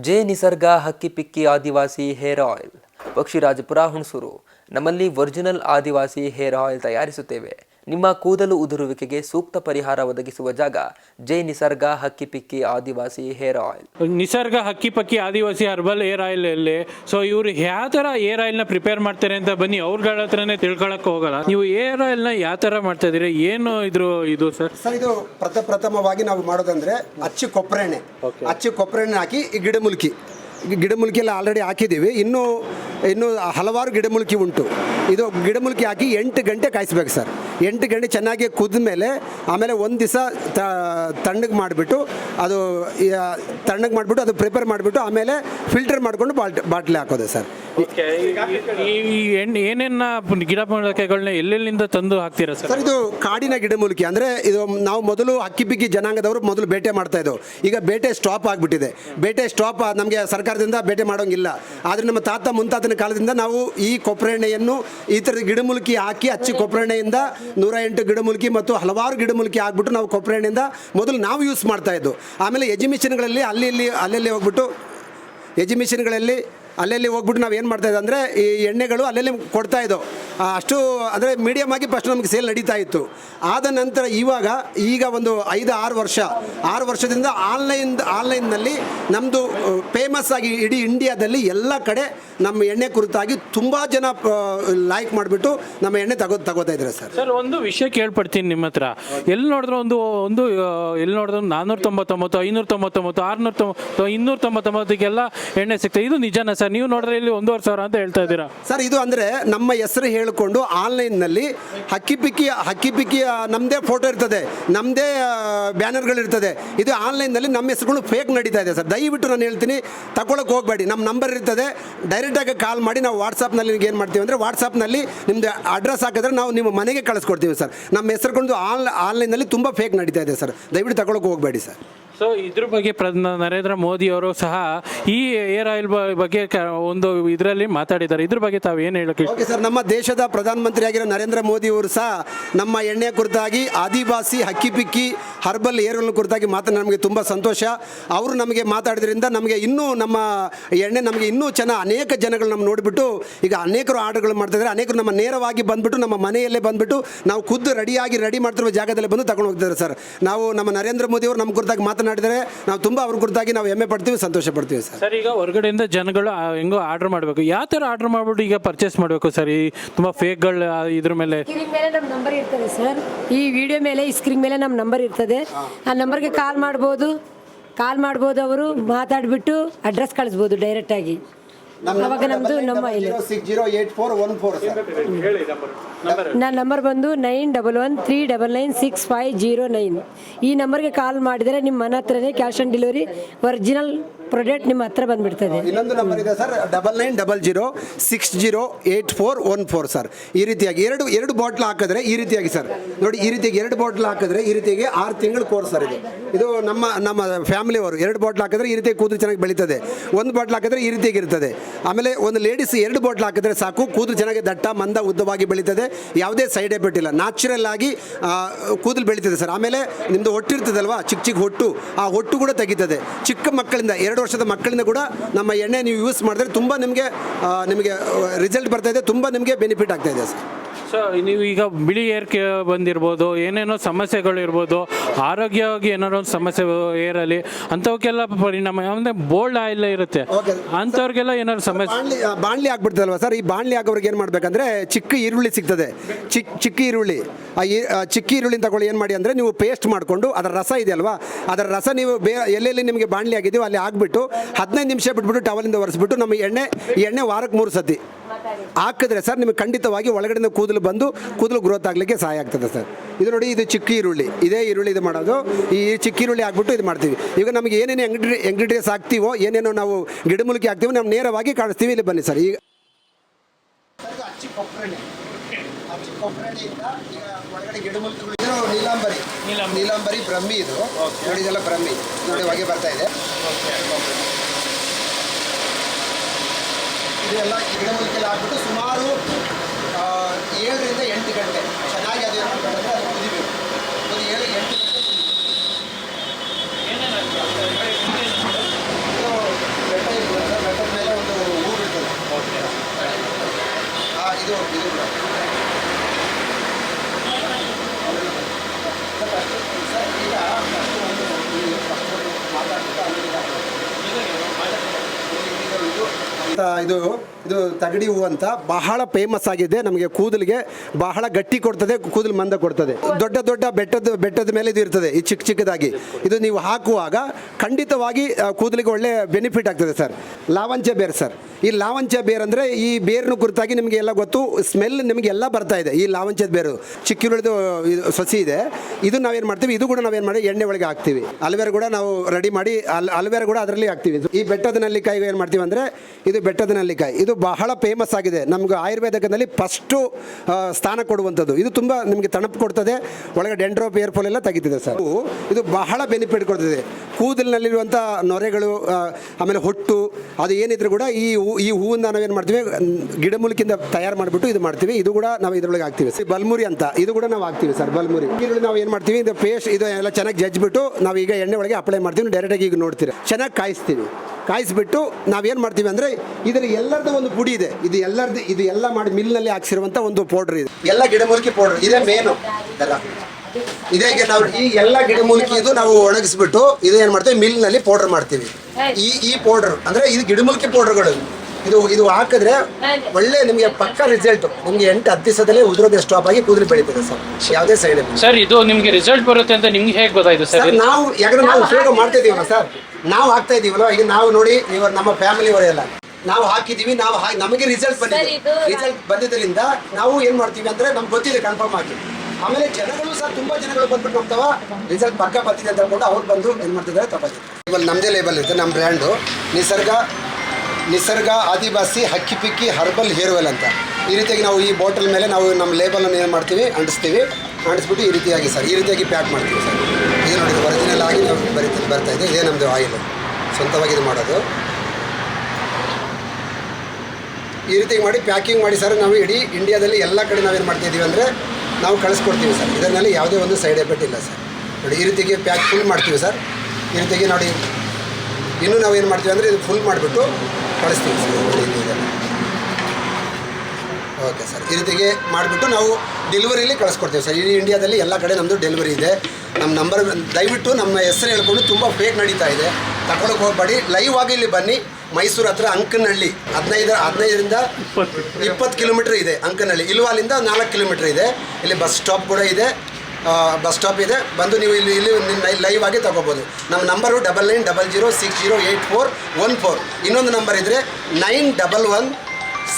J Nisarga, Hakki Pikki Adivasi hair oil. Pakshirajapura Hunsur. ನಮ್ಮಲ್ಲಿ original ಆದಿವಾಸಿ hair oil ತಯಾರಿಸುತ್ತೇವೆ. ನಿಮ್ಮ ಕೂದಲು ಉದುರುವಿಕೆಗೆ ಸೂಕ್ತ ಪರಿಹಾರ ಒದಗಿಸುವ ಜಾಗ J Nisarga Hakki Pikki Adivasi hair oil. Nisarga Hakki Pikki Adivasi herbal hair oil ಅಲ್ಲಿ. ಸೊ ಇವರು ಯಾವ ತರ ಏರ್ ಆಯಿಲ್ನ ಪ್ರಿಪೇರ್ ಮಾಡ್ತಾರೆ ಅಂತ ಬನ್ನಿ ಅವ್ರಗಳ ಹತ್ರನೇ ತಿಳ್ಕೊಳಕ್ಕೆ ಹೋಗಲ್ಲ. ನೀವು ಏರ್ ಆಯಿಲ್ನ ಯಾವ ತರ ಮಾಡ್ತಾ ಇದೀರಿ ಏನು ಇದ್ರು ಇದು ಸರ್? ಸರ್ ಇದು ಪ್ರಥ ಪ್ರಥಮವಾಗಿ ನಾವು ಮಾಡೋದಂದ್ರೆ ಅಚ್ಚು ಕೊಬ್ಬರಿ ಎಣ್ಣೆ ಅಚ್ಚು ಕೊಬ್ಬರಿ ಎಣ್ಣೆ ಹಾಕಿ ಈ ಗಿಡಮೂಲಿಕೆ ಈ ಗಿಡಮೂಲಿಕೆ ಎಲ್ಲ ಆಲ್ರೆಡಿ ಹಾಕಿದ್ದೀವಿ. ಇನ್ನೂ ಇನ್ನೂ ಹಲವಾರು ಗಿಡಮೂಲಿಕೆ ಉಂಟು. ಇದು ಗಿಡಮೂಲಿಕೆ ಹಾಕಿ ಎಂಟು ಗಂಟೆ ಕಾಯಿಸ್ಬೇಕು ಸರ್. ಎಂಟು ಗಂಟೆ ಚೆನ್ನಾಗಿ ಕುದ್ದ ಮೇಲೆ ಆಮೇಲೆ ಒಂದು ದಿವಸ ತಣ್ಣಗೆ ಮಾಡಿಬಿಟ್ಟು ಅದು ತಣ್ಣಗೆ ಮಾಡಿಬಿಟ್ಟು ಅದು ಪ್ರಿಪೇರ್ ಮಾಡಿಬಿಟ್ಟು ಆಮೇಲೆ ಫಿಲ್ಟರ್ ಮಾಡಿಕೊಂಡು ಬಾಟ್ ಬಾಟ್ಲಿ ಹಾಕೋದು ಸರ್. ಈ ಎಣ್ಣೆ ಏನೇನ ಗಿಡ ಮೊಳಕೆಗಳನ್ನ ಎಲ್ಲೆಲ್ಲಿಂದ ತಂದು ಹಾಕ್ತೀರಾ ಸರ್? ಸರ್ ಇದು ಕಾಡಿನ ಗಿಡಮೂಲಿಕೆ ಅಂದರೆ ಇದು ನಾವು ಮೊದಲು ಅಕ್ಕಿ ಬಿಕ್ಕಿ ಜನಾಂಗದವರು ಮೊದಲು ಬೇಟೆ ಮಾಡ್ತಾ ಇದ್ದವು. ಈಗ ಬೇಟೆ ಸ್ಟಾಪ್ ಆಗಿಬಿಟ್ಟಿದೆ. ಬೇಟೆ ಸ್ಟಾಪ್ ನಮಗೆ ಸರ್ಕಾರದಿಂದ ಬೇಟೆ ಮಾಡೋಂಗಿಲ್ಲ. ಆದರೆ ನಮ್ಮ ತಾತ ಮುಂತಾತನ ಕಾಲದಿಂದ ನಾವು ಈ ಕೊಬ್ಬರಿ ಎಣ್ಣೆಯನ್ನು ಈ ಥರದ ಗಿಡಮೂಲಿಕೆ ಹಾಕಿ ಹಚ್ಚಿ ಕೊಬ್ಬರಿ ಎಣ್ಣೆಯಿಂದ ನೂರ ಎಂಟು ಗಿಡಮೂಲಿಕೆ ಮತ್ತು ಹಲವಾರು ಗಿಡಮೂಲಿಕೆ ಆಗಿಬಿಟ್ಟು ನಾವು ಕೊಬ್ಬರಿ ಎಣ್ಣೆಯಿಂದ ಮೊದಲು ನಾವು ಯೂಸ್ ಮಾಡ್ತಾಯಿದ್ದು ಆಮೇಲೆ ಎಜುಮಿಷನ್ಗಳಲ್ಲಿ ಅಲ್ಲಿ ಇಲ್ಲಿ ಅಲ್ಲಲ್ಲಿ ಹೋಗ್ಬಿಟ್ಟು ಎಜುಮಿಷನ್ಗಳಲ್ಲಿ ಅಲ್ಲಲ್ಲಿ ಹೋಗ್ಬಿಟ್ಟು ನಾವು ಏನು ಮಾಡ್ತಾ ಇದ್ದೆ ಅಂದರೆ ಈ ಎಣ್ಣೆಗಳು ಅಲ್ಲಲ್ಲಿ ಕೊಡ್ತಾ ಇದ್ದೋ ಅಷ್ಟು ಅಂದರೆ ಮೀಡಿಯಮ್ ಆಗಿ ಫಸ್ಟ್ ನಮಗೆ ಸೇಲ್ ನಡೀತಾ ಇತ್ತು. ಆದ ನಂತರ ಇವಾಗ ಈಗ ಒಂದು ಐದು, ಆರು ವರ್ಷ, ಆರು ವರ್ಷದಿಂದ ಆನ್ಲೈನ್ ಆನ್ಲೈನ್ನಲ್ಲಿ ನಮ್ಮದು ಫೇಮಸ್ ಆಗಿ ಇಡೀ ಇಂಡಿಯಾದಲ್ಲಿ ಎಲ್ಲ ಕಡೆ ನಮ್ಮ ಎಣ್ಣೆ ಕುರಿತಾಗಿ ತುಂಬ ಜನ ಲೈಕ್ ಮಾಡಿಬಿಟ್ಟು ನಮ್ಮ ಎಣ್ಣೆ ತಗೋ, ತಗೋತಾ ಇದ್ದಾರೆ ಸರ್. ಸರ್, ಒಂದು ವಿಷಯ ಕೇಳ್ಪಡ್ತೀನಿ ನಿಮ್ಮ ಹತ್ರ. ಎಲ್ಲಿ ನೋಡಿದ್ರೆ ಒಂದು ಒಂದು ಎಲ್ಲಿ ನೋಡಿದ್ರು ನಾನ್ನೂರ ತೊಂಬತ್ತೊಂಬತ್ತು, ಐನೂರ ತೊಂಬತ್ತೊಂಬತ್ತು, ಆರ್ನೂರ ತೊಂಬತ್ತು ಇನ್ನೂರ ತೊಂಬತ್ತೊಂಬತ್ತಕ್ಕೆಲ್ಲ ಎಣ್ಣೆ ಸಿಗ್ತದೆ ಇದು ನಿಜನಾ ಸರ್? ನೀವು ನೋಡಿದ್ರೆ ಇಲ್ಲಿ ಒಂದೂವರೆ ಸಾವಿರ ಅಂತ ಹೇಳ್ತಾ ಇದ್ದೀರಾ? ಸರ್ ಇದು ಅಂದರೆ ನಮ್ಮ ಹೆಸರು ಹೇಳಿಕೊಂಡು ಆನ್ಲೈನ್ನಲ್ಲಿ ಹಕ್ಕಿ ಪಿಕ್ಕಿ ಹಕ್ಕಿ ಪಿಕ್ಕಿ ನಮ್ಮದೇ ಫೋಟೋ ಇರ್ತದೆ ನಮ್ಮದೇ ಬ್ಯಾನರ್ಗಳಿರ್ತದೆ ಇದು ಆನ್ಲೈನ್ನಲ್ಲಿ ನಮ್ಮ ಹೆಸರುಗಳು ಫೇಕ್ ನಡೀತಾ ಇದೆ ಸರ್. ದಯವಿಟ್ಟು ನಾನು ಹೇಳ್ತೀನಿ ತಗೊಳಕ್ಕೆ ಹೋಗಬೇಡಿ. ನಮ್ಮ ನಂಬರ್ ಇರ್ತದೆ ಡೈರೆಕ್ಟಾಗಿ ಕಾಲ್ ಮಾಡಿ ನಾವು ವಾಟ್ಸಪ್ನಲ್ಲಿ ಏನು ಮಾಡ್ತೀವಿ ಅಂದರೆ ವಾಟ್ಸಪ್ನಲ್ಲಿ ನಿಮ್ಮದು ಅಡ್ರೆಸ್ ಹಾಕಿದ್ರೆ ನಾವು ನಿಮ್ಮ ಮನೆಗೆ ಕಳಿಸ್ಕೊಡ್ತೀವಿ ಸರ್. ನಮ್ಮ ಹೆಸರುಕೊಂಡು ಆನ್ ಆನ್ಲೈನಲ್ಲಿ ತುಂಬ ಫೇಕ್ ನಡೀತಾ ಇದೆ ಸರ್. ದಯವಿಟ್ಟು ತಗೊಳಕ್ಕೆ ಹೋಗಬೇಡಿ ಸರ್. ಸೊ ಇದ್ರ ಬಗ್ಗೆ ಪ್ರಧಾನ ನರೇಂದ್ರ ಮೋದಿ ಅವರು ಸಹ ಈ ಏರ್ ಆಯಿಲ್ ಬಗ್ಗೆ ಒಂದು ಇದರಲ್ಲಿ ಮಾತಾಡಿದ್ದಾರೆ. ಇದ್ರ ಬಗ್ಗೆ ತಾವು ಏನು ಹೇಳಕ್ಕೆ ಓಕೆ ಸರ್ ನಮ್ಮ ದೇಶದ ಪ್ರಧಾನಮಂತ್ರಿ ಆಗಿರೋ ನರೇಂದ್ರ ಮೋದಿ ಅವರು ಸಹ ನಮ್ಮ ಎಣ್ಣೆ ಕುರಿತಾಗಿ ಆದಿವಾಸಿ ಹಕ್ಕಿ ಪಿಕ್ಕಿ ಹರ್ಬಲ್ ಏರುಗಳ ಕುರಿತಾಗಿ ಮಾತನಾಡಿ ನಮಗೆ ತುಂಬ ಸಂತೋಷ. ಅವರು ನಮಗೆ ಮಾತಾಡಿದ್ರಿಂದ ನಮಗೆ ಇನ್ನೂ ನಮ್ಮ ಎಣ್ಣೆ ನಮಗೆ ಇನ್ನೂ ಚೆನ್ನಾಗಿ ಅನೇಕ ಜನಗಳು ನಮ್ಮ ನೋಡಿಬಿಟ್ಟು ಈಗ ಅನೇಕರು ಆರ್ಡರ್ಗಳು ಮಾಡ್ತಿದ್ದಾರೆ ಅನೇಕರು ನಮ್ಮ ನೇರವಾಗಿ ಬಂದ್ಬಿಟ್ಟು ನಮ್ಮ ಮನೆಯಲ್ಲೇ ಬಂದ್ಬಿಟ್ಟು ನಾವು ಖುದ್ದು ರೆಡಿಯಾಗಿ ರೆಡಿ ಮಾಡ್ತಿರುವ ಜಾಗದಲ್ಲಿ ಬಂದು ತಗೊಂಡು ಹೋಗ್ತಿದ್ದಾರೆ ಸರ್. ನಾವು ನಮ್ಮ ನರೇಂದ್ರ ಮೋದಿ ಅವರು ನಮ್ಮ ಕುರಿತಾಗಿ ಮಾತನಾಡಿದರೆ ನಾವು ತುಂಬ ಅವ್ರ ಕುರಿತಾಗಿ ನಾವು ಹೆಮ್ಮೆ ಪಡ್ತೀವಿ ಸಂತೋಷ ಪಡ್ತೀವಿ ಸರ್. ಸರ್ ಈಗ ಹೊರಗಡೆಯಿಂದ ಜನಗಳು ಹೆಂಗೋ ಆರ್ಡರ್ ಮಾಡಬೇಕು. ಯಾವ ಥರ ಆರ್ಡರ್ ಮಾಡ್ಬಿಟ್ಟು ಈಗ ಪರ್ಚೇಸ್ ಮಾಡಬೇಕು ಸರ್? ಈ ತುಂಬ ಫೇಕ್ಗಳು ಇದ್ರ ಮೇಲೆ. ಸ್ಕ್ರೀನ್ ಮೇಲೆ ನಮ್ಮ ನಂಬರ್ ಇರ್ತದೆ ಸರ್. ಈ ವಿಡಿಯೋ ಮೇಲೆ ಈ ಸ್ಕ್ರೀನ್ ಮೇಲೆ ನಮ್ಮ ನಂಬರ್ ಇರ್ತದೆ. ಆ ನಂಬರ್ಗೆ ಕಾಲ್ ಮಾಡ್ಬೋದು. ಕಾಲ್ ಮಾಡ್ಬೋದು ಅವರು ಮಾತಾಡ್ಬಿಟ್ಟು ಅಡ್ರೆಸ್ ಕಳಿಸ್ಬೋದು ಡೈರೆಕ್ಟಾಗಿ ಅವಾಗ ನಮ್ಮದು ನಮ್ಮ ಇಲ್ಲಿ. Six zero eight four one four ನನ್ನ ನಂಬರ್ ಬಂದು nine double one three double nine six five zero nine ಈ ನಂಬರ್ಗೆ ಕಾಲ್ ಮಾಡಿದರೆ ನಿಮ್ಮ ಮನೆ ಹತ್ರನೇ cash on delivery original product ನಿಮ್ಮ ಹತ್ರ ಬಂದ್ಬಿಡ್ತದೆ. ಇನ್ನೊಂದು ನಂಬರ್ ಇದೆ sir double nine double zero six zero eight four one four sir. ಈ ರೀತಿಯಾಗಿ ಎರಡು ಎರಡು ಬಾಟ್ಲ್ ಹಾಕಿದ್ರೆ ಈ ರೀತಿಯಾಗಿ ಸರ್. ನೋಡಿ, ಈ ರೀತಿಯಾಗಿ ಎರಡು ಬಾಟ್ಲ್ ಹಾಕಿದ್ರೆ ಈ ರೀತಿಯಾಗಿ ಆರು ತಿಂಗಳು ಕೋರ್ಸ್ ಸರ್ ಇದು. ಇದು ನಮ್ಮ ನಮ್ಮ ಫ್ಯಾಮಿಲಿಯವರು ಎರಡು ಬಾಟ್ಲ್ ಹಾಕಿದ್ರೆ ಈ ರೀತಿ ಕೂದಲು ಚೆನ್ನಾಗಿ ಬೆಳೀತದೆ. ಒಂದು ಬಾಟ್ಲ್ ಹಾಕಿದ್ರೆ ಈ ರೀತಿಯಾಗಿ ಇರ್ತದೆ. ಆಮೇಲೆ ಒಂದು ಲೇಡೀಸ್ ಎರಡು ಬಾಟ್ಲ್ ಹಾಕಿದ್ರೆ ಸಾಕು, ಕೂದಲು ಚೆನ್ನಾಗಿ ದಟ್ಟ, ಮಂದ, ಉದ್ದವಾಗಿ ಬೆಳೀತದೆ. ಯಾವುದೇ ಸೈಡ್ ಎಫೆಕ್ಟ್ ಇಲ್ಲ. ನ್ಯಾಚುರಲ್ ಆಗಿ ಕೂದಲು ಬೆಳೀತದೆ ಸರ್. ಆಮೇಲೆ ನಿಮ್ಮದು ಹೊಟ್ಟಿರ್ತದಲ್ವಾ? ಚಿಕ್ಕ ಚಿಕ್ಕ ಹೊಟ್ಟು. ಆ ಹೊಟ್ಟು ಕೂಡ ತೆಗೀತದೆ. ಚಿಕ್ಕ ಮಕ್ಕಳಿಂದ ಎರಡು ವರ್ಷದ ಮಕ್ಕಳಿಂದ ಕೂಡ ನಮ್ಮ ಎಣ್ಣೆ ನೀವು ಯೂಸ್ ಮಾಡಿದ್ರೆ ತುಂಬ ನಿಮಗೆ ನಿಮಗೆ ರಿಸಲ್ಟ್ ಬರ್ತಾ ಇದೆ, ತುಂಬ ನಿಮಗೆ ಬೆನಿಫಿಟ್ ಆಗ್ತಾ ಇದೆ ಸರ್. ಸೊ ನೀವು ಈಗ ಬಿಳಿ ಏರ್ಕೆ ಬಂದಿರ್ಬೋದು ಏನೇನೋ ಸಮಸ್ಯೆಗಳು ಇರ್ಬೋದು ಆರೋಗ್ಯವಾಗಿ ಏನಾರೋ ಒಂದು ಸಮಸ್ಯೆ ಏರಲ್ಲಿ ಅಂಥವಕ್ಕೆಲ್ಲ ಪರಿಣಾಮ ಅಂದರೆ ಬೋಲ್ಡ್ ಆಯಿಲ್ ಇರುತ್ತೆ. ಅಂಥವ್ರಿಗೆಲ್ಲ ಏನಾದ್ರು ಸಮಸ್ಯೆ ಬಾಣ್ಲಿ ಆ, ಬಾಣ್ಲಿ ಆಗ್ಬಿಡ್ತದಲ್ವ ಸರ್ ಈ ಬಾಣ್ಲಿ ಆಗೋರಿಗೆ ಏನು ಮಾಡ್ಬೇಕಂದ್ರೆ ಚಿಕ್ಕ ಈರುಳ್ಳಿ ಸಿಗ್ತದೆ. ಚಿಕ್ಕ ಚಿಕ್ಕ ಈರುಳ್ಳಿ. ಆ ಚಿಕ್ಕ ಈರುಳ್ಳಿ ತಗೊಳ್ಳಿ ಏನು ಮಾಡಿ ಅಂದರೆ ನೀವು ಪೇಸ್ಟ್ ಮಾಡಿಕೊಂಡು ಅದರ ರಸ ಇದೆ ಅಲ್ವಾ ಅದರ ರಸ ನೀವು ಬೇ ಎಲ್ಲೆಲ್ಲಿ ನಿಮಗೆ ಬಾಣ್ಲಿ ಆಗಿದೆಯೋ ಅಲ್ಲಿ ಆಗಿಬಿಟ್ಟು ಹದಿನೈದು ನಿಮಿಷ ಬಿಟ್ಬಿಟ್ಟು ಟವಲಿಂದ ಒರೆಸ್ಬಿಟ್ಟು ನಮ್ಮ ಎಣ್ಣೆ ಎಣ್ಣೆ ವಾರಕ್ಕೆ ಮೂರು ಸತಿ ಹಾಕಿದ್ರೆ ಸರ್ ನಿಮಗೆ ಖಂಡಿತವಾಗಿ ಒಳಗಡೆಯಿಂದ ಕೂದಲು ಬಂದು ಕೂದಲು ಗ್ರೋತ್ ಆಗಲಿಕ್ಕೆ ಸಹಾಯ ಆಗ್ತದೆ ಸರ್. ಇದು ನೋಡಿ, ಇದು ಚಿಕ್ಕ ಈರುಳ್ಳಿ. ಇದೇ ಈರುಳ್ಳಿ ಇದು ಮಾಡೋದು. ಈ ಚಿಕ್ಕ ಈರುಳ್ಳಿ ಹಾಕ್ಬಿಟ್ಟು ಇದು ಮಾಡ್ತೀವಿ. ಈಗ ನಮಗೆ ಏನೇನು ಎಂಗ್ರಿ ಎಂಗ್ರಿಡಿಯನ್ಸ್ ಹಾಕ್ತೀವೋ ಏನೇನೋ ನಾವು ಗಿಡಮೂಲಿಕೆ ಹಾಕ್ತೀವೋ, ನಾವು ನೇರವಾಗಿ ಕಾಣಿಸ್ತೀವಿ. ಇಲ್ಲಿ ಬನ್ನಿ ಸರ್. ಈಗ ನೀಲಾಂಬರಿ ನೀಲಾಂಬರಿ ಬ್ರಹ್ಮಿ ಇದು. ನೋಡಿ, ಇದೆಲ್ಲ ಬ್ರಹ್ಮಿ. ನೋಡಿ, ಹೊಗೆ ಬರ್ತಾ ಇದೆ. ಇದೆಲ್ಲ ಗಿಡಮೂಲಿಕೆಲ್ಲ ಹಾಕ್ಬಿಟ್ಟು ಸುಮಾರು ಏಳರಿಂದ ಎಂಟು ಗಂಟೆ ಚೆನ್ನಾಗಿ ಅದು ಏನು ಮಾಡಿದ್ರೆ ಅದು ಕುದಿಬೇಕು ಒಂದು ಏಳು ಎಂಟು ಗಂಟೆ ಇದು ಬೆಟ್ಟ ಇರುವಂಥ ಬೆಟ್ಟದ ಮೇಲೆ ಒಂದು ಹೂ ಬಿಡ್ತದೆ ಹಾಂ ಇದು ಇದು ಸರ್ ಈಗ ಫಸ್ಟು ಒಂದು ಫಸ್ಟ್ ಮಾತಾಡ್ತಾ ಇದು ಇದು ಇದು ತಗಡಿ ಹೂವು ಅಂತ ಬಹಳ ಫೇಮಸ್ ಆಗಿದೆ. ನಮಗೆ ಕೂದಲಿಗೆ ಬಹಳ ಗಟ್ಟಿ ಕೊಡ್ತದೆ, ಕೂದಲು ಮಂದ ಕೊಡ್ತದೆ. ದೊಡ್ಡ ದೊಡ್ಡ ಬೆಟ್ಟದ ಬೆಟ್ಟದ ಮೇಲೆ ಇದು ಇರ್ತದೆ, ಈ ಚಿಕ್ಕ ಚಿಕ್ಕದಾಗಿ. ಇದು ನೀವು ಹಾಕುವಾಗ ಖಂಡಿತವಾಗಿ ಕೂದಲಿಗೆ ಒಳ್ಳೆ ಬೆನಿಫಿಟ್ ಆಗ್ತದೆ ಸರ್ ಲಾವಂಚ ಬೇರ್ ಸರ್ ಈ ಲಾವಂಚ ಬೇರ್ ಅಂದರೆ ಈ ಬೇರ್ನ ಕುರಿತಾಗಿ ನಿಮಗೆ ಎಲ್ಲ ಗೊತ್ತು ಸ್ಮೆಲ್ ನಿಮಗೆ ಎಲ್ಲ ಬರ್ತಾ ಇದೆ. ಈ ಲಾವಂಚದ ಬೇರು ಚಿಕ್ಕಿರುಳಿದು ಸಸಿ ಇದೆ. ಇದು ನಾವೇನು ಮಾಡ್ತೀವಿ, ಇದು ಕೂಡ ನಾವೇನು ಮಾಡಿ ಎಣ್ಣೆ ಒಳಗೆ ಹಾಕ್ತೀವಿ. ಅಲ್ವೇರ್ ಕೂಡ ನಾವು ರೆಡಿ ಮಾಡಿ, ಅಲ್, ಅಲ್ವೇರ್ ಕೂಡ ಅದರಲ್ಲಿ ಹಾಕ್ತೀವಿ. ಈ ಬೆಟ್ಟದ ನಲ್ಲಿಕಾಯಿಗೆ ಏನು ಮಾಡ್ತೀವಿ ಅಂದರೆ, ಇದು ಬೆಟ್ಟದ ನಲ್ಲಿಕಾಯಿ ಇದು ಬಹಳ ಫೇಮಸ್ ಆಗಿದೆ. ನಮ್ಗೆ ಆಯುರ್ವೇದಕದಲ್ಲಿ ಫಸ್ಟು ಸ್ಥಾನ ಕೊಡುವಂಥದ್ದು. ಇದು ತುಂಬ ನಿಮಗೆ ತಣಪು ಕೊಡ್ತದೆ. ಒಳಗೆ ಡೆಂಡ್ರೋಪ್ ಏರ್ ಫಾಲ್ ಎಲ್ಲ ತೆಗಿತಿದೆ ಸರ್. ಇದು- ಇದು ಬಹಳ ಬೆನಿಫಿಟ್ ಕೊಡ್ತದೆ. ಕೂದಲಿನಲ್ಲಿರುವಂಥ ನೊರೆಗಳು ಆಮೇಲೆ ಹೊಟ್ಟು, ಅದು ಏನಿದ್ರು ಕೂಡ ಈ ಹೂ, ಈ ಹೂವನ್ನ ನಾವೇನು ಮಾಡ್ತೀವಿ ಗಿಡಮೂಲಿಕೆಯಿಂದ ತಯಾರು ಮಾಡಿಬಿಟ್ಟು ಇದು ಮಾಡ್ತೀವಿ. ಇದು ಕೂಡ ನಾವು ಇದರೊಳಗೆ ಹಾಕ್ತೀವಿ. ಸರ್, ಬಲ್ಮುರಿ ಅಂತ. ಇದು ಕೂಡ ನಾವು ಹಾಕ್ತೀವಿ ಸರ್, ಬಲ್ಮುರಿ. ಈರುಳ್ಳಿ ನಾವು ಏನು ಮಾಡ್ತೀವಿ, ಇದು ಪೇಸ್ಟ್, ಇದು ಎಲ್ಲ ಚೆನ್ನಾಗಿ ಜಜ್ಜಿಬಿಟ್ಟು ನಾವು ಈಗ ಎಣ್ಣೆ ಒಳಗೆ ಅಪ್ಲೈ ಮಾಡ್ತೀವಿ. ಡೈರೆಕ್ಟಾಗಿ ಈಗ ನೋಡ್ತೀರಿ. ಚೆನ್ನಾಗಿ ಕಾಯಿಸ್ತೀವಿ. ಕಾಯಿಸ್ಬಿಟ್ಟು ನಾವೇನು ಮಾಡ್ತೀವಿ ಅಂದರೆ, ಇದರಲ್ಲಿ ಎಲ್ಲರದ್ದು ಒಂದು ಪುಡಿ ಇದೆ. ಇದು ಎಲ್ಲರದ್ದು ಇದು ಎಲ್ಲ ಮಾಡಿ ಮಿಲ್ನಲ್ಲಿ ಹಾಕ್ಸಿರುವಂಥ ಒಂದು ಪೌಡ್ರ್ ಇದೆ. ಎಲ್ಲ ಗಿಡಮೂಲಿಕೆ ಪೌಡ್ರ್ ಇದೇ ಮೇನು ಎಲ್ಲ ಇದೇ ಈಗ ನಾವು ಈ ಎಲ್ಲ ಗಿಡಮೂಲಿಕೆ ಇದು ನಾವು ಒಣಗಿಸ್ಬಿಟ್ಟು ಇದು ಏನು ಮಾಡ್ತೀವಿ? ಮಿಲ್ನಲ್ಲಿ ಪೌಡರ್ ಮಾಡ್ತೀವಿ. ಈ ಈ ಪೌಡರ್ ಅಂದರೆ ಇದು ಗಿಡಮೂಲಿಕೆ ಪೌಡರ್ಗಳು ಇದು ಇದು ಹಾಕಿದ್ರೆ ಒಳ್ಳೆ ನಿಮಗೆ ಪಕ್ಕ ರಿಸಲ್ಟ್ ನಿಮಗೆ ಎಂಟು ಹತ್ತು ದಿವಸದಲ್ಲೇ ಉದ್ರೋದ ಸ್ಟಾಪ್ ಆಗಿ ಕೂದಲು ಬೆಳೀತದೆ ಸರ್. ಯಾವುದೇ ಸೈಡ್ ಸರ್ ಇದು ನಿಮ್ಗೆ ರಿಸಲ್ಟ್ ಬರುತ್ತೆ ಅಂತ ನಿಮ್ಗೆ ಹೇಗೆ ಗೊತ್ತಾಯ್ತು ಸರ್? ನಾವು ಯಾಕಂದ್ರೆ ನಾವು ಉಪಯೋಗ ಮಾಡ್ತಾ ಇದೀವಲ್ಲ ಸರ್. ನಾವು ಹಾಕ್ತಾ ಇದೀವಲ್ಲ ಈಗ ನಾವು ನೋಡಿ ಇವಾಗ ನಮ್ಮ ಫ್ಯಾಮಿಲಿ ಅವರೆಲ್ಲ ನಾವು ಹಾಕಿದೀವಿ ನಾವು ಹಾ- ನಮಗೆ ರಿಸಲ್ಟ್ ಬಂದಿದೆ. ರಿಸಲ್ಟ್ ಬಂದಿದ್ದರಿಂದ ನಾವು ಏನ್ ಮಾಡ್ತೀವಿ ಅಂದ್ರೆ ನಮ್ಗೆ ಗೊತ್ತಿದೆ ಕನ್ಫರ್ಮ್ ಆಗಿ. ಆಮೇಲೆ ಜನಗಳು ಸಹ ತುಂಬಾ ಜನಗಳು ಬಂದ್ಬಿಟ್ಟು ಹೋಗ್ತಾವ. ರಿಸಲ್ಟ್ ಪಕ್ಕ ಬರ್ತಿದೆ ಅಂತ ಹೇಳ್ಕೊಂಡು ಅವ್ರು ಬಂದು ಏನ್ ಮಾಡ್ತಿದ್ದಾರೆ ತಪ್ಪಾಗಿ ಲೇಬಲ್ ನಮ್ಮದೇ ಲೇಬಲ್ ಇರುತ್ತೆ ನಮ್ಮ ಬ್ರ್ಯಾಂಡು ನಿಸರ್ಗ ನಿಸರ್ಗ, ಆದಿವಾಸಿ, ಹಕ್ಕಿ ಪಿಕ್ಕಿ ಹರ್ಬಲ್ ಹೇರ್ ಆಯಿಲ್ ಅಂತ. ಈ ರೀತಿಯಾಗಿ ನಾವು ಈ ಬಾಟಲ್ ಮೇಲೆ ನಾವು ನಮ್ಮ ಲೇಬಲನ್ನು ಏನು ಮಾಡ್ತೀವಿ, ಅಂಟಿಸ್ತೀವಿ. ಅಂಟಿಸ್ಬಿಟ್ಟು ಈ ರೀತಿಯಾಗಿ ಸರ್, ಈ ರೀತಿಯಾಗಿ ಪ್ಯಾಕ್ ಮಾಡ್ತೀವಿ ಸರ್. ಇದು ನೋಡಿ ಒರಿಜಿನಲ್ ಆಗಿ ನಾವು ಬರೀತೀವಿ ಬರ್ತಾ ಇದೆ. ಇದೇ ನಮ್ಮದು ಆಯಿಲ್ ಸ್ವಂತವಾಗಿ ಇದು ಮಾಡೋದು. ಈ ರೀತಿಯಾಗಿ ಮಾಡಿ ಪ್ಯಾಕಿಂಗ್ ಮಾಡಿ ಸರ್, ನಾವು ಇಡೀ ಇಂಡಿಯಾದಲ್ಲಿ ಎಲ್ಲ ಕಡೆ ನಾವೇನು ಮಾಡ್ತಾ ಇದ್ದೀವಿ ಅಂದರೆ ನಾವು ಕಳಿಸ್ಕೊಡ್ತೀವಿ ಸರ್. ಇದರಲ್ಲಿ ಯಾವುದೇ ಒಂದು ಸೈಡ್ ಎಫೆಕ್ಟ್ ಇಲ್ಲ ಸರ್. ನೋಡಿ, ಈ ರೀತಿಗೆ ಪ್ಯಾಕ್ ಫುಲ್ ಮಾಡ್ತೀವಿ ಸರ್. ಈ ರೀತಿಗೆ ನೋಡಿ, ಇನ್ನೂ ನಾವು ಏನು ಮಾಡ್ತೀವಿ ಅಂದರೆ ಇದು ಫುಲ್ ಮಾಡಿಬಿಟ್ಟು ಕಳಿಸ್ತೀವಿ ಸರ್. Okay sir. ಈ ರೀತಿಗೆ ಮಾಡಿಬಿಟ್ಟು ನಾವು ಡೆಲಿವರಿಲಿ ಕಳಿಸ್ಕೊಡ್ತೀವಿ ಸರ್. ಇಡೀ ಇಂಡಿಯಾದಲ್ಲಿ ಎಲ್ಲ ಕಡೆ ನಮ್ಮದು ಡೆಲಿವರಿ ಇದೆ. ನಮ್ಮ ನಂಬರ್ ದಯವಿಟ್ಟು ನಮ್ಮ ಹೆಸರು ಹೇಳ್ಕೊಂಡು ತುಂಬ ಫೇಕ್ ನಡೀತಾ ಇದೆ. ತಗೊಳಕ್ಕೆ ಹೋಗಬೇಡಿ. ಲೈವ್ ಆಗಿ ಇಲ್ಲಿ ಬನ್ನಿ. ಮೈಸೂರು ಹತ್ರ ಅಂಕನಹಳ್ಳಿ ಹದಿನೈದು ಹದಿನೈದರಿಂದ ಇಪ್ಪತ್ತು. ಕಿಲೋಮೀಟ್ರ್ ಇದೆ ಅಂಕನಹಳ್ಳಿ. ಇಲ್ವಾಲಿಂದ ನಾಲ್ಕು ಕಿಲೋಮೀಟ್ರ್ ಇದೆ. ಇಲ್ಲಿ ಬಸ್ ಸ್ಟಾಪ್ ಕೂಡ ಇದೆ. ಬಸ್ ಸ್ಟಾಪ್ ಇದೆ. ಬಂದು ನೀವು ಇಲ್ಲಿ ಇಲ್ಲಿ ಲೈವ್ ಆಗಿ ತಗೋಬೋದು. ನಮ್ಮ number double nine double zero six zero eight four one four ಇನ್ನೊಂದು ನಂಬರ್ ಇದ್ದರೆ nine double one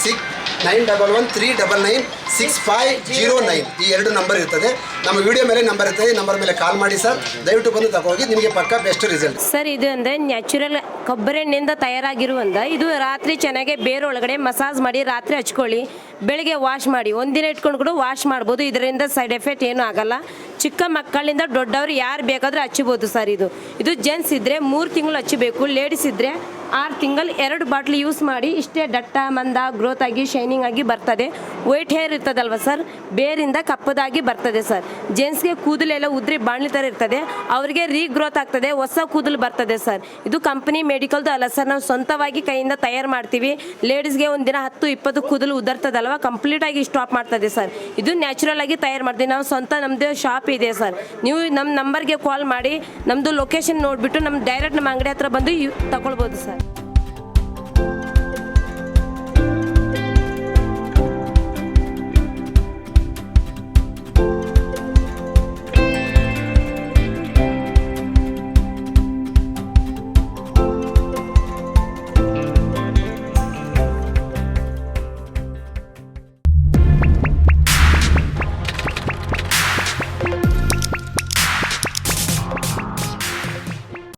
six nine double one three double nine six five zero nine. ಈ ಎರಡು ನಂಬರ್ ಇರ್ತದೆ. ನಮ್ಮ ವಿಡಿಯೋ ಮೇಲೆ ನಂಬರ್ ಇರ್ತದೆ. ನಂಬರ್ ಮೇಲೆ ಕಾಲ್ ಮಾಡಿ ಸರ್ ದಯವಿಟ್ಟು ಬಂದು ತಗೋಗಿ, ನಿಮಗೆ ಪಕ್ಕ ಬೆಸ್ಟ್ ರಿಸಲ್ಟ್ ಸರ್ ಇದು ಅಂದರೆ ನ್ಯಾಚುರಲ್ ಕೊಬ್ಬರಿ ಎಣ್ಣೆಯಿಂದ ತಯಾರಾಗಿರುವಂಥ ಇದು ರಾತ್ರಿ ಚೆನ್ನಾಗಿ ಬೇರೆ ಒಳಗಡೆ ಮಸಾಜ್ ಮಾಡಿ ರಾತ್ರಿ ಹಚ್ಕೊಳ್ಳಿ. ಬೆಳಿಗ್ಗೆ ವಾಶ್ ಮಾಡಿ. ಒಂದಿನ ಇಟ್ಕೊಂಡು ಕೂಡ ವಾಶ್ ಮಾಡ್ಬೋದು. ಇದರಿಂದ ಸೈಡ್ ಎಫೆಕ್ಟ್ ಏನೂ ಆಗಲ್ಲ. ಚಿಕ್ಕ ಮಕ್ಕಳಿಂದ ದೊಡ್ಡವರು ಯಾರು ಬೇಕಾದರೂ ಹಚ್ಚಬೋದು ಸರ್ ಇದು. ಇದು ಜೆಂಟ್ಸ್ ಇದ್ದರೆ ಮೂರು ತಿಂಗಳು ಹಚ್ಚಬೇಕು ಲೇಡೀಸ್ ಇದ್ದರೆ ಆರು ತಿಂಗಳು ಎರಡು ಬಾಟ್ಲಿ ಯೂಸ್ ಮಾಡಿ ಇಷ್ಟೇ ದಟ್ಟ, ಮಂದ, ಗ್ರೋತ್ ಆಗಿ, ಶೈನಿಂಗ್ ಆಗಿ ಬರ್ತದೆ. ವೈಟ್ ಹೇರ್ ಇರ್ತದಲ್ವ ಸರ್? ಬೇರಿಂದ ಕಪ್ಪದಾಗಿ ಬರ್ತದೆ ಸರ್. ಜೆಂಟ್ಸ್ಗೆ ಕೂದಲೆಲ್ಲ ಉದ್ರಿ ಬಾಣ್ಲಿ ಥರ ಇರ್ತದೆ. ಅವರಿಗೆ ರೀಗ್ರೋತ್ ಆಗ್ತದೆ. ಹೊಸ ಕೂದಲು ಬರ್ತದೆ ಸರ್. ಇದು ಕಂಪನಿ ಮೆಡಿಕಲ್ದು ಅಲ್ಲ ಸರ್. ನಾವು ಸ್ವಂತವಾಗಿ ಕೈಯಿಂದ ತಯಾರು ಮಾಡ್ತೀವಿ. ಲೇಡೀಸ್ಗೆ ಒಂದಿನ ಹತ್ತು, ಇಪ್ಪತ್ತು ಕೂದಲು ಉದರ್ತದಲ್ವ? ಕಂಪ್ಲೀಟಾಗಿ ಸ್ಟಾಪ್ ಮಾಡ್ತದೆ ಸರ್. ಇದು ನ್ಯಾಚುರಲ್ ಆಗಿ ತಯಾರು ಮಾಡ್ತೀವಿ. ನಾವು ಸ್ವಂತ ನಮ್ಮದು ಶಾಪ್ ಇದೆ ಸರ್. ನೀವು ನಮ್ಮ ನಂಬರ್ಗೆ ಕಾಲ್ ಮಾಡಿ ನಮ್ಮದು ಲೊಕೇಶನ್ ನೋಡಿಬಿಟ್ಟು ನಮ್ಮ ಡೈರೆಕ್ಟ್ ನಮ್ಮ ಅಂಗಡಿ ಹತ್ರ ಬಂದು ತಗೊಳ್ಬೋದು ಸರ್.